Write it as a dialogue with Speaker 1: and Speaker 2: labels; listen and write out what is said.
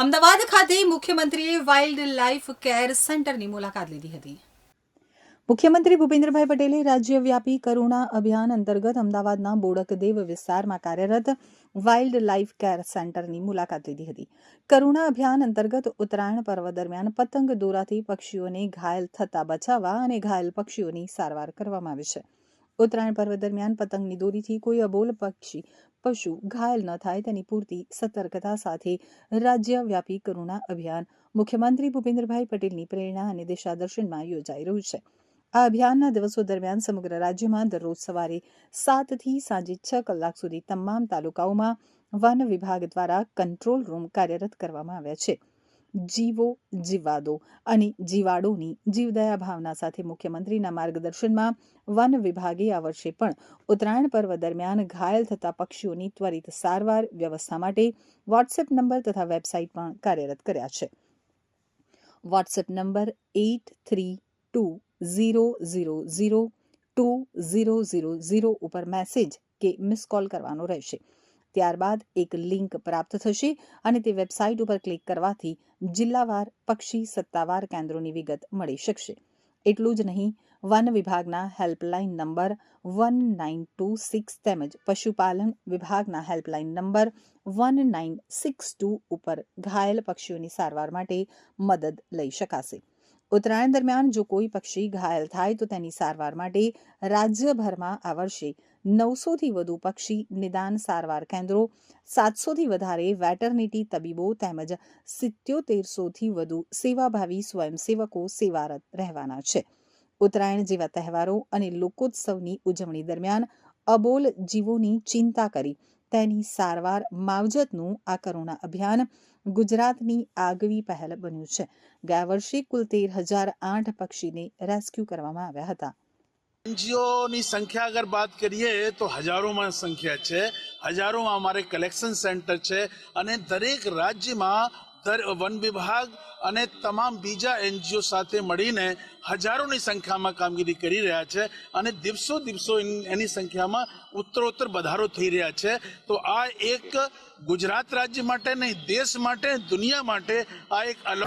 Speaker 1: અમદાવાદ ખાતે મુખ્યમંત્રીએ wild life care સેન્ટરની મુલાકાત લીધી હતી. મુખ્યમંત્રી ભૂપેન્દ્રભાઈ પટેલે રાજ્યવ્યાપી કરુણા અભિયાન અંતર્ગત અમદાવાદના બોડકદેવ વિસ્તારમાં કાર્યરત વાઇલ્ડ લાઇફ કેર સેન્ટરની મુલાકાત લીધી હતી. કરુણા અભિયાન અંતર્ગત ઉત્તરાયણ પર્વ દરમિયાન પતંગ દોરાથી પક્ષીઓને ઘાયલ થતા બચાવવા અને ઘાયલ પક્ષીઓની સારવાર કરવામાં આવે છે. ઉત્તરાયણ પર્વ દરમિયાન પતંગની દોરીથી કોઈ અબોલ પક્ષી, પશુ ઘાયલ ન થાય તેની પૂરતી સતર્કતા સાથે રાજ્યવ્યાપી કરુણા અભિયાન મુખ્યમંત્રી ભૂપેન્દ્રભાઈ પટેલની પ્રેરણા અને દિશાદર્શનમાં યોજાઈ રહ્યું છે. આ અભિયાનના દિવસો દરમિયાન સમગ્ર રાજ્યમાં દરરોજ સવારે સાતથી સાંજે છ કલાક સુધી તમામ તાલુકાઓમાં વન વિભાગ દ્વારા કંટ્રોલ રૂમ કાર્યરત કરવામાં આવ્યા છે. જીવો જીવાદો અને જીવાડોની જીવદયા ભાવના સાથે મુખ્યમંત્રીના માર્ગદર્શનમાં વન વિભાગે આ વર્ષે પણ ઉત્તરાયણ પર્વ દરમિયાન ઘાયલ થતા પક્ષીઓની ત્વરિત સારવાર વ્યવસ્થા માટે વોટ્સએપ નંબર તથા વેબસાઇટ પણ કાર્યરત કર્યા છે. WhatsApp number eight three two zero zero zero two zero zero zero ઉપર મેસેજ કે મિસ કોલ કરવાનો રહેશે. ત્યારબાદ એક લિંક પ્રાપ્ત થશે અને તે વેબસાઇટ ઉપર ક્લિક કરવાથી જિલ્લાવાર, પક્ષી, સત્તાવાર કેન્દ્રોની વિગત મળી શકશે. એટલું જ નહીં, વન વિભાગના helpline number one nine two six તેમજ પશુપાલન વિભાગના helpline number one nine six two ઉપર ઘાયલ પક્ષીઓની સારવાર માટે મદદ લઈ શકાશે. ઉત્તરાયણ દરમિયાન જો કોઈ પક્ષી ઘાયલ થાય તો તેની સારવાર માટે રાજ્યભરમાં આ વર્ષે નવસોથી વધુ પક્ષી નિદાન સારવાર કેન્દ્રો, સાતસોથી વધારે વેટરનિટી તબીબો તેમજ સિત્યોતેરસોથી વધુ સેવાભાવી સ્વયંસેવકો સેવારત રહેવાના છે. ઉત્તરાયણ જેવા તહેવારો અને લોકોત્સવની ઉજવણી દરમિયાન અબોલ જીવોની ચિંતા કરી તેની સારવાર માવજતનું આ કરુણા અભિયાન ગુજરાતની આગવી પહેલ બન્યું છે. ગયા વર્ષે કુલ તેર હજાર આઠ પક્ષીને રેસ્ક્યુ કરવામાં આવ્યા હતા.
Speaker 2: એનજીઓની સંખ્યા અગર વાત કરીએ તો હજારોમાં સંખ્યા છે. હજારોમાં અમારે કલેક્શન સેન્ટર છે અને દરેક રાજ્યમાં વન વિભાગ અને તમામ બીજા એનજીઓ સાથે મળીને હજારોની સંખ્યામાં કામગીરી કરી રહ્યા છે અને દિવસો દિવસો એની સંખ્યામાં ઉત્તરોત્તર વધારો થઈ રહ્યા છે. તો આ એક ગુજરાત રાજ્ય માટે નહીં, દેશ માટે, દુનિયા માટે આ એક અલગ